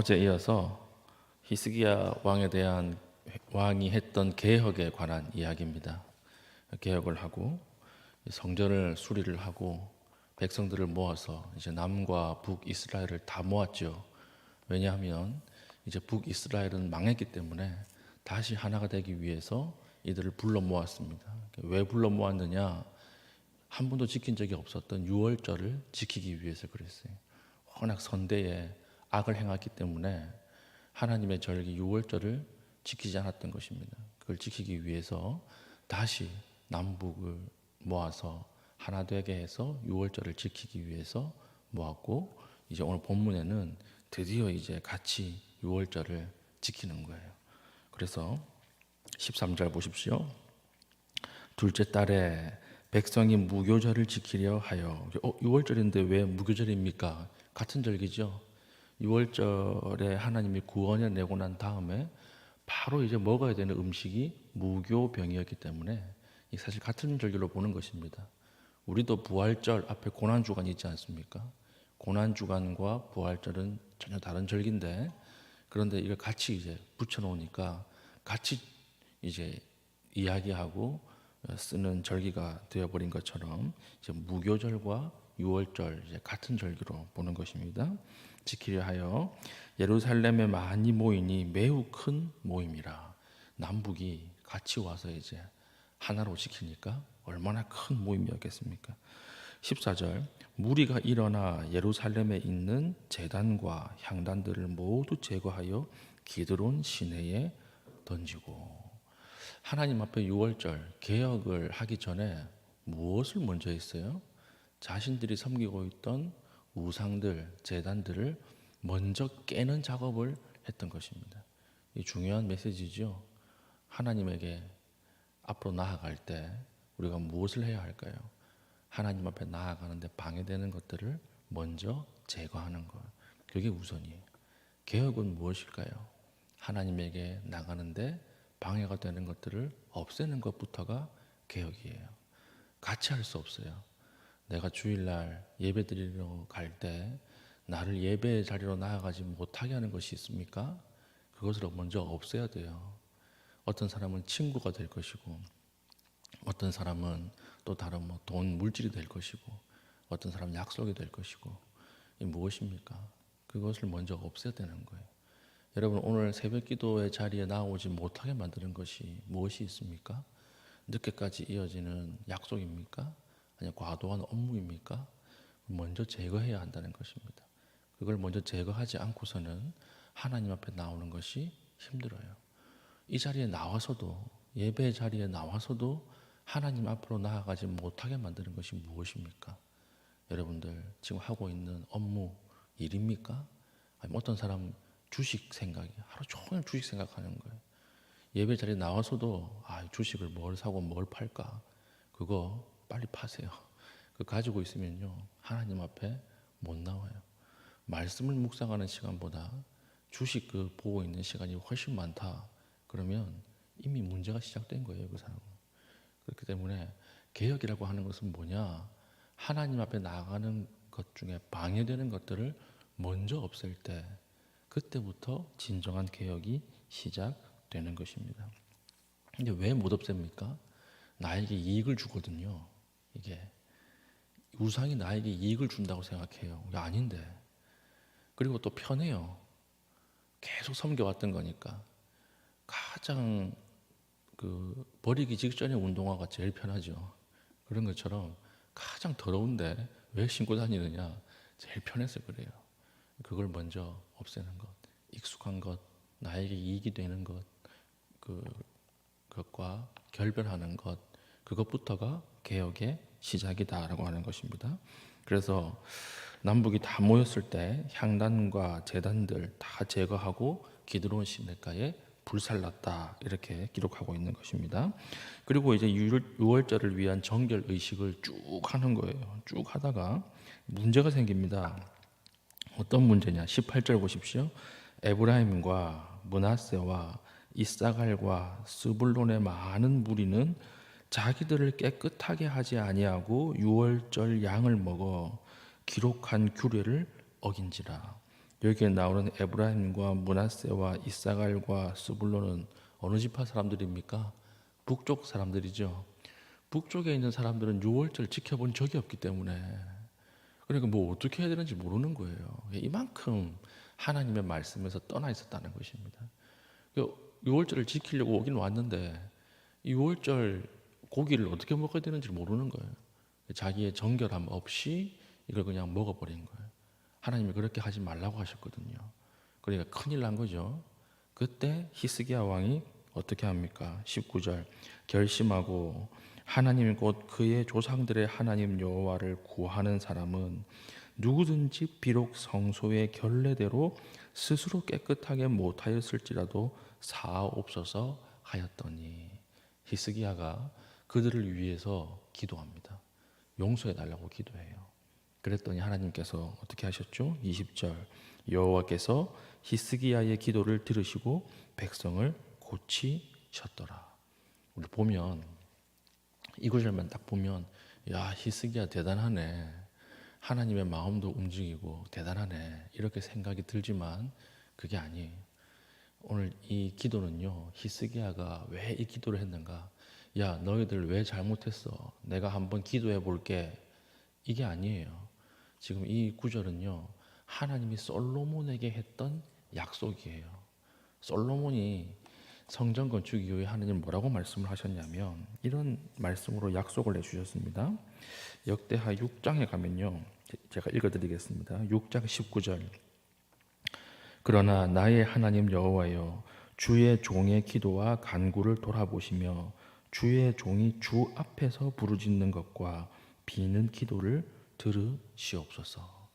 어제 이어서 히스기야 왕에 대한 왕이 했던 개혁에 관한 이야기입니다. 개혁을 하고 성전을 수리를 하고 백성들을 모아서 이제 남과 북 이스라엘을 다 모았죠. 왜냐하면 이제 북 이스라엘은 망했기 때문에 다시 하나가 되기 위해서 이들을 불러 모았습니다. 왜 불러 모았느냐? 한 번도 지킨 적이 없었던 유월절을 지키기 위해서 그랬어요. 워낙 선대에 악을 행했기 때문에 하나님의 절기 유월절을 지키지 않았던 것입니다. 그걸 지키기 위해서 다시 남북을 모아서 하나 되게 해서 유월절을 지키기 위해서 모았고 이제 오늘 본문에는 드디어 이제 같이 유월절을 지키는 거예요. 그래서 13절 보십시오. 둘째 달에 백성이 무교절을 지키려 하여 어, 6월절인데 왜 무교절입니까? 같은 절기죠. 6월절에 하나님이 구원해 내고 난 다음에 바로 이제 먹어야 되는 음식이 무교병이었기 때문에 사실 같은 절기로 보는 것입니다. 우리도 부활절 앞에 고난주간이 있지 않습니까? 고난주간과 부활절은 전혀 다른 절기인데 그런데 이걸 같이 이제 붙여놓으니까 같이 이제 이야기하고 쓰는 절기가 되어버린 것처럼 이제 무교절과 유월절 같은 절기로 보는 것입니다. 지키려 하여 예루살렘에 많이 모이니 매우 큰 모임이라 남북이 같이 와서 이제 하나로 지키니까 얼마나 큰 모임이었겠습니까? 14절 무리가 일어나 예루살렘에 있는 제단과 향단들을 모두 제거하여 기드론 시내에 던지고 하나님 앞에 유월절 개혁을 하기 전에 무엇을 먼저 했어요? 자신들이 섬기고 있던 우상들, 재단들을 먼저 깨는 작업을 했던 것입니다. 이 중요한 메시지죠. 하나님에게 앞으로 나아갈 때 우리가 무엇을 해야 할까요? 하나님 앞에 나아가는데 방해되는 것들을 먼저 제거하는 것. 그게 우선이에요. 개혁은 무엇일까요? 하나님에게 나가는데 방해가 되는 것들을 없애는 것부터가 개혁이에요. 같이 할 수 없어요. 내가 주일날 예배 드리러 갈 때 나를 예배 자리로 나아가지 못하게 하는 것이 있습니까? 그것을 먼저 없애야 돼요. 어떤 사람은 친구가 될 것이고, 어떤 사람은 또 다른 뭐 돈, 물질이 될 것이고, 어떤 사람은 약속이 될 것이고, 이 무엇입니까? 그것을 먼저 없애야 되는 거예요. 여러분 오늘 새벽 기도의 자리에 나오지 못하게 만드는 것이 무엇이 있습니까? 늦게까지 이어지는 약속입니까? 아니 과도한 업무입니까? 먼저 제거해야 한다는 것입니다. 그걸 먼저 제거하지 않고서는 하나님 앞에 나오는 것이 힘들어요. 이 자리에 나와서도 예배 자리에 나와서도 하나님 앞으로 나아가지 못하게 만드는 것이 무엇입니까? 여러분들 지금 하고 있는 업무 일입니까? 아니면 어떤 사람 주식 생각이 하루 종일 주식 생각하는 거예요. 예배 자리에 나와서도 아, 주식을 뭘 사고 뭘 팔까? 그거 빨리 파세요. 그 가지고 있으면요. 하나님 앞에 못 나와요. 말씀을 묵상하는 시간보다 주식 그 보고 있는 시간이 훨씬 많다. 그러면 이미 문제가 시작된 거예요, 그 사람은. 그렇기 때문에 개혁이라고 하는 것은 뭐냐? 하나님 앞에 나가는 것 중에 방해되는 것들을 먼저 없앨 때 그때부터 진정한 개혁이 시작되는 것입니다. 근데 왜 못 없앱니까? 나에게 이익을 주거든요. 이게 우상이 나에게 이익을 준다고 생각해요. 이게 아닌데. 그리고 또 편해요. 계속 섬겨왔던 거니까. 가장 그 버리기 직전의 운동화가 제일 편하죠. 그런 것처럼 가장 더러운데 왜 신고 다니느냐? 제일 편해서 그래요. 그걸 먼저 없애는 것, 익숙한 것, 나에게 이익이 되는 것, 그 것과 결별하는 것, 그것부터가 개혁의 시작이다라고 하는 것입니다. 그래서 남북이 다 모였을 때 향단과 재단들 다 제거하고 기드론 시내가에 불살랐다 이렇게 기록하고 있는 것입니다. 그리고 이제 유월절을 위한 정결 의식을 쭉 하는 거예요. 쭉 하다가 문제가 생깁니다. 어떤 문제냐? 18절 보십시오. 에브라임과 문하세와 이사갈과 스불론의 많은 무리는 자기들을 깨끗하게 하지 아니하고 유월절 양을 먹어 기록한 규례를 어긴지라 여기에 나오는 에브라임과 문하세와 이사갈과 스불론은 어느 지파 사람들입니까? 북쪽 사람들이죠. 북쪽에 있는 사람들은 유월절 지켜본 적이 없기 때문에 그러니까 뭐 어떻게 해야 되는지 모르는 거예요. 이만큼 하나님의 말씀에서 떠나 있었다는 것입니다. 유월절을 지키려고 오긴 왔는데 유월절 고기를 어떻게 먹어야 되는지 모르는 거예요. 자기의 정결함 없이 이걸 그냥 먹어버린 거예요. 하나님이 그렇게 하지 말라고 하셨거든요. 그러니까 큰일 난 거죠. 그때 히스기야 왕이 어떻게 합니까? 19절 결심하고 하나님 곧 그의 조상들의 하나님 여호와를 구하는 사람은 누구든지 비록 성소의 결례대로 스스로 깨끗하게 못하였을지라도 사옵소서 하였더니 히스기야가 그들을 위해서 기도합니다. 용서해 달라고 기도해요. 그랬더니 하나님께서 어떻게 하셨죠? 20절 여호와께서 히스기야의 기도를 들으시고 백성을 고치셨더라. 우리 보면 이 구절만 딱 보면 야 히스기야 대단하네. 하나님의 마음도 움직이고 대단하네. 이렇게 생각이 들지만 그게 아니에요. 오늘 이 기도는요. 히스기야가 왜 이 기도를 했는가? 야 너희들 왜 잘못했어? 내가 한번 기도해 볼게. 이게 아니에요. 지금 이 구절은요. 하나님이 솔로몬에게 했던 약속이에요. 솔로몬이 성전 건축 이후에 하나님 뭐라고 말씀을 하셨냐면 이런 말씀으로 약속을 내주셨습니다. 역대하 6장에 가면요. 제가 읽어드리겠습니다. 6장 19절 그러나 나의 하나님 여호와여 주의 종의 기도와 간구를 돌아보시며 주의 종이 주 앞에서 부르짖는 것과 비는 기도를 들으시옵소서.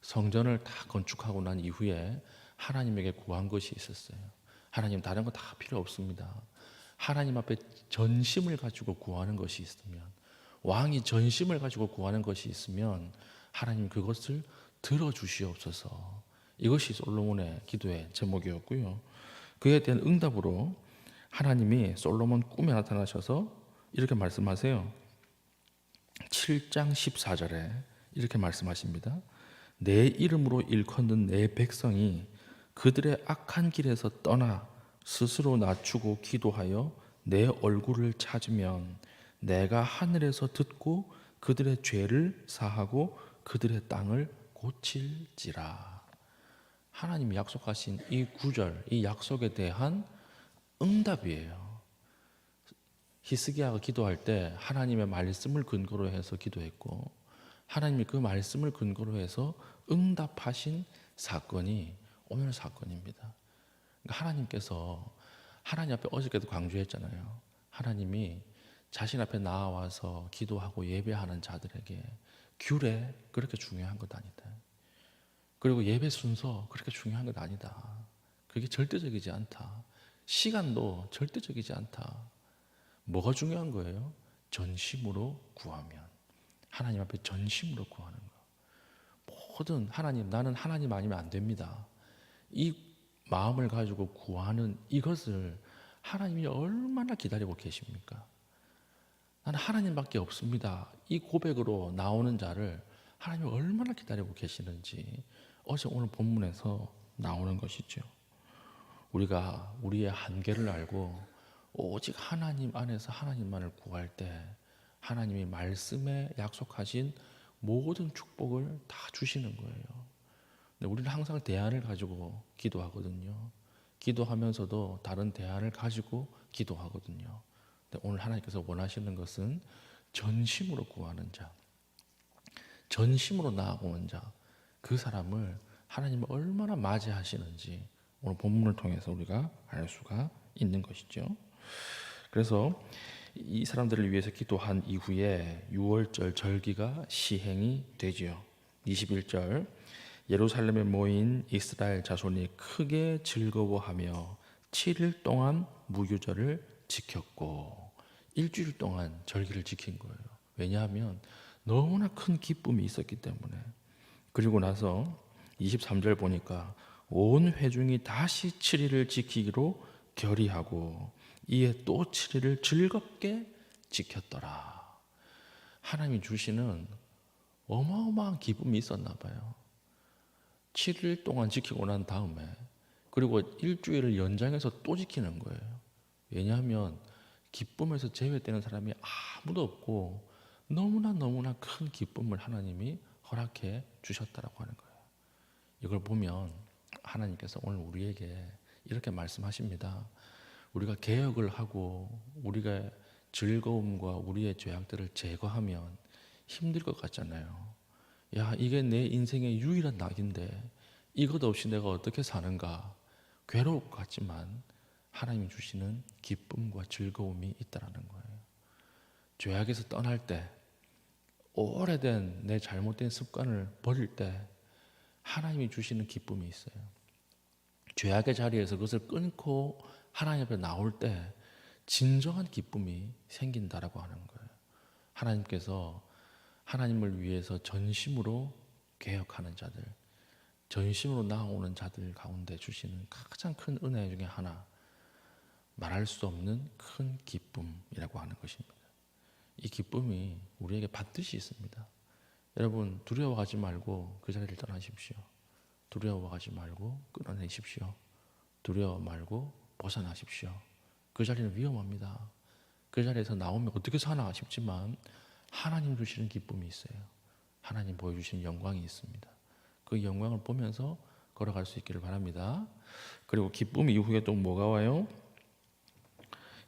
성전을 다 건축하고 난 이후에 하나님에게 구한 것이 있었어요. 하나님 다른 거 다 필요 없습니다. 하나님 앞에 전심을 가지고 구하는 것이 있으면 왕이 전심을 가지고 구하는 것이 있으면 하나님 그것을 들어 주시옵소서. 이것이 솔로몬의 기도의 제목이었고요. 그에 대한 응답으로 하나님이 솔로몬 꿈에 나타나셔서 이렇게 말씀하세요. 7장 14절에 이렇게 말씀하십니다. 내 이름으로 일컫는 내 백성이 그들의 악한 길에서 떠나 스스로 낮추고 기도하여 내 얼굴을 찾으면 내가 하늘에서 듣고 그들의 죄를 사하고 그들의 땅을 고칠지라. 하나님이 약속하신 이 구절, 이 약속에 대한 응답이에요. 히스기야가 기도할 때 하나님의 말씀을 근거로 해서 기도했고 하나님이 그 말씀을 근거로 해서 응답하신 사건이 오늘 사건입니다. 그러니까 하나님께서 하나님 앞에 어저께도 강조했잖아요. 하나님이 자신 앞에 나와서 기도하고 예배하는 자들에게 규례 그렇게 중요한 것 아니다. 그리고 예배 순서 그렇게 중요한 것 아니다. 그게 절대적이지 않다. 시간도 절대적이지 않다. 뭐가 중요한 거예요? 전심으로 구하면 하나님 앞에 전심으로 구하는 거. 모든 하나님 나는 하나님 아니면 안 됩니다. 이 마음을 가지고 구하는 이것을 하나님이 얼마나 기다리고 계십니까? 나는 하나님밖에 없습니다. 이 고백으로 나오는 자를 하나님이 얼마나 기다리고 계시는지 어제 오늘 본문에서 나오는 것이죠. 우리가 우리의 한계를 알고 오직 하나님 안에서 하나님만을 구할 때 하나님이 말씀에 약속하신 모든 축복을 다 주시는 거예요. 근데 우리는 항상 대안을 가지고 기도하거든요. 기도하면서도 다른 대안을 가지고 기도하거든요. 근데 오늘 하나님께서 원하시는 것은 전심으로 구하는 자, 전심으로 나아오는 자, 그 사람을 하나님이 얼마나 맞이하시는지 오늘 본문을 통해서 우리가 알 수가 있는 것이죠. 그래서 이 사람들을 위해서 기도한 이후에 6월절 절기가 시행이 되지요. 21절 예루살렘에 모인 이스라엘 자손이 크게 즐거워하며 7일 동안 무교절을 지켰고 일주일 동안 절기를 지킨 거예요. 왜냐하면 너무나 큰 기쁨이 있었기 때문에. 그리고 나서 23절 보니까 온 회중이 다시 7일을 지키기로 결의하고 이에 또 7일을 즐겁게 지켰더라. 하나님이 주시는 어마어마한 기쁨이 있었나 봐요. 7일 동안 지키고 난 다음에 그리고 일주일을 연장해서 또 지키는 거예요. 왜냐하면 기쁨에서 제외되는 사람이 아무도 없고 너무나 너무나 큰 기쁨을 하나님이 허락해 주셨다라고 하는 거예요. 이걸 보면 하나님께서 오늘 우리에게 이렇게 말씀하십니다. 우리가 개혁을 하고 우리가 즐거움과 우리의 죄악들을 제거하면 힘들 것 같잖아요. 야, 이게 내 인생의 유일한 낙인데 이것 없이 내가 어떻게 사는가 괴로울 것 같지만 하나님이 주시는 기쁨과 즐거움이 있다라는 거예요. 죄악에서 떠날 때 오래된 내 잘못된 습관을 버릴 때 하나님이 주시는 기쁨이 있어요. 죄악의 자리에서 그것을 끊고 하나님 앞에 나올 때 진정한 기쁨이 생긴다라고 하는 거예요. 하나님께서 하나님을 위해서 전심으로 개혁하는 자들, 전심으로 나아오는 자들 가운데 주시는 가장 큰 은혜 중에 하나, 말할 수 없는 큰 기쁨이라고 하는 것입니다. 이 기쁨이 우리에게 반드시 있습니다. 여러분 두려워하지 말고 그 자리를 떠나십시오. 두려워하지 말고 끊어내십시오. 두려워 말고 벗어나십시오. 그 자리는 위험합니다. 그 자리에서 나오면 어떻게 사나 싶지만 하나님 주시는 기쁨이 있어요. 하나님 보여주시는 영광이 있습니다. 그 영광을 보면서 걸어갈 수 있기를 바랍니다. 그리고 기쁨 이후에 또 뭐가 와요?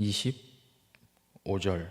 25절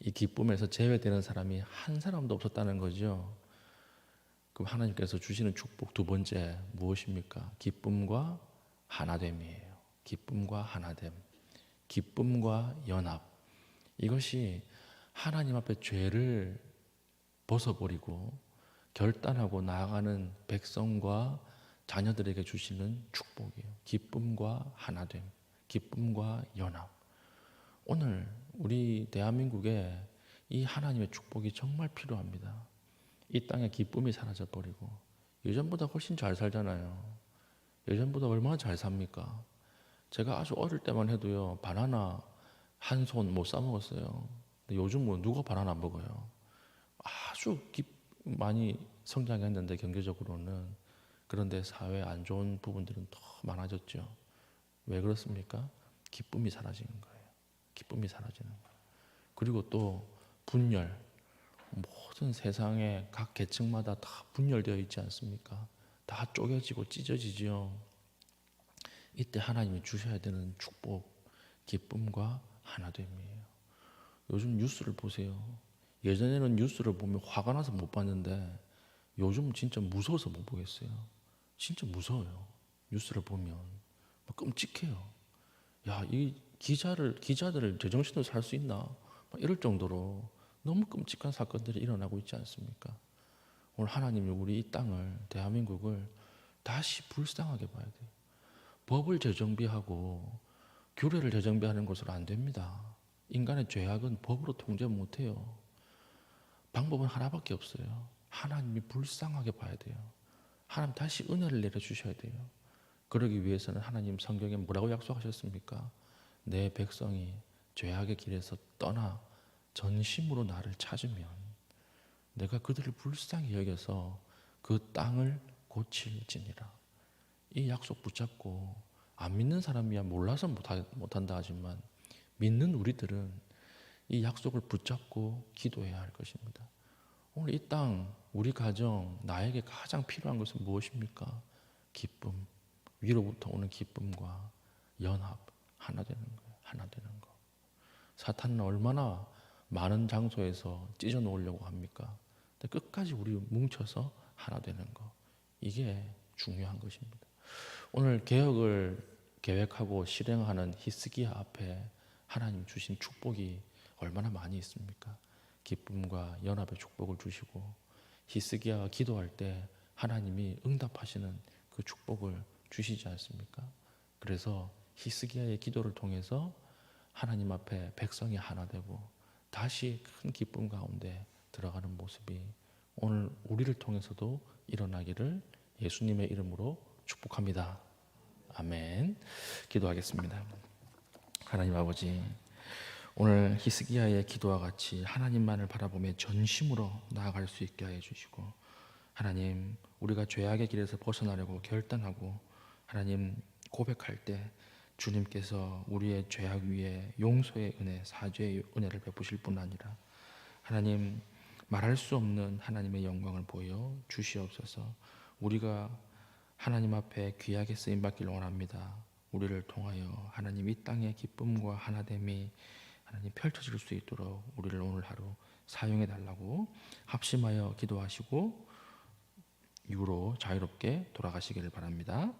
이 기쁨에서 제외되는 사람이 한 사람도 없었다는 거죠. 그럼 하나님께서 주시는 축복 두 번째 무엇입니까? 기쁨과 하나됨이에요. 기쁨과 하나됨. 기쁨과 연합. 이것이 하나님 앞에 죄를 벗어버리고 결단하고 나아가는 백성과 자녀들에게 주시는 축복이에요. 기쁨과 하나됨, 기쁨과 연합. 오늘 우리 대한민국에 이 하나님의 축복이 정말 필요합니다. 이 땅에 기쁨이 사라져 버리고 예전보다 훨씬 잘 살잖아요. 예전보다 얼마나 잘 삽니까? 제가 아주 어릴 때만 해도요 바나나 한 손못사 먹었어요. 근데 요즘 뭐 누가 바나나 먹어요? 아주 기, 많이 성장했는데 경제적으로는 그런데 사회 안 좋은 부분들은 더 많아졌죠. 왜 그렇습니까? 기쁨이 사라지는 거예요. 기쁨이 사라지는 거예요. 그리고 또 분열 모든 세상의 각 계층마다 다 분열되어 있지 않습니까? 다 쪼개지고 찢어지지요. 이때 하나님이 주셔야 되는 축복, 기쁨과 하나됨이에요. 요즘 뉴스를 보세요. 예전에는 뉴스를 보면 화가 나서 못 봤는데 요즘 진짜 무서워서 못 보겠어요. 진짜 무서워요. 뉴스를 보면 막 끔찍해요. 야, 이 기자를 기자들을 제정신으로 살 수 있나? 막 이럴 정도로 너무 끔찍한 사건들이 일어나고 있지 않습니까? 오늘 하나님이 우리 이 땅을 대한민국을 다시 불쌍하게 봐야 돼요. 법을 재정비하고 규례를 재정비하는 것으로 안 됩니다. 인간의 죄악은 법으로 통제 못 해요. 방법은 하나밖에 없어요. 하나님이 불쌍하게 봐야 돼요. 하나님 다시 은혜를 내려 주셔야 돼요. 그러기 위해서는 하나님 성경에 뭐라고 약속하셨습니까? 내 백성이 죄악의 길에서 떠나 전심으로 나를 찾으면 내가 그들을 불쌍히 여겨서 그 땅을 고칠지니라. 이 약속 붙잡고 안 믿는 사람이야 몰라서 못한다 하지만 믿는 우리들은 이 약속을 붙잡고 기도해야 할 것입니다. 오늘 이 땅, 우리 가정, 나에게 가장 필요한 것은 무엇입니까? 기쁨, 위로부터 오는 기쁨과 연합, 하나 되는 거예요. 하나 되는 거. 사탄은 얼마나 많은 장소에서 찢어 놓으려고 합니까? 끝까지 우리 뭉쳐서 하나 되는 거. 이게 중요한 것입니다. 오늘 개혁을 계획하고 실행하는 히스기야 앞에 하나님 주신 축복이 얼마나 많이 있습니까? 기쁨과 연합의 축복을 주시고 히스기야가 기도할 때 하나님이 응답하시는 그 축복을 주시지 않습니까? 그래서 히스기야의 기도를 통해서 하나님 앞에 백성이 하나 되고 다시 큰 기쁨 가운데 들어가는 모습이 오늘 우리를 통해서도 일어나기를 예수님의 이름으로 축복합니다. 아멘. 기도하겠습니다. 하나님 아버지, 오늘 히스기야의 기도와 같이 하나님만을 바라보며 전심으로 나아갈 수 있게 하여 주시고 하나님 우리가 죄악의 길에서 벗어나려고 결단하고 하나님 고백할 때 주님께서 우리의 죄악 위에 용서의 은혜, 사죄의 은혜를 베푸실 뿐 아니라 하나님 말할 수 없는 하나님의 영광을 보여 주시옵소서. 우리가 하나님 앞에 귀하게 쓰임 받길 원합니다. 우리를 통하여 하나님 이 땅의 기쁨과 하나됨이 하나님 펼쳐질 수 있도록 우리를 오늘 하루 사용해 달라고 합심하여 기도하시고 이후로 자유롭게 돌아가시기를 바랍니다.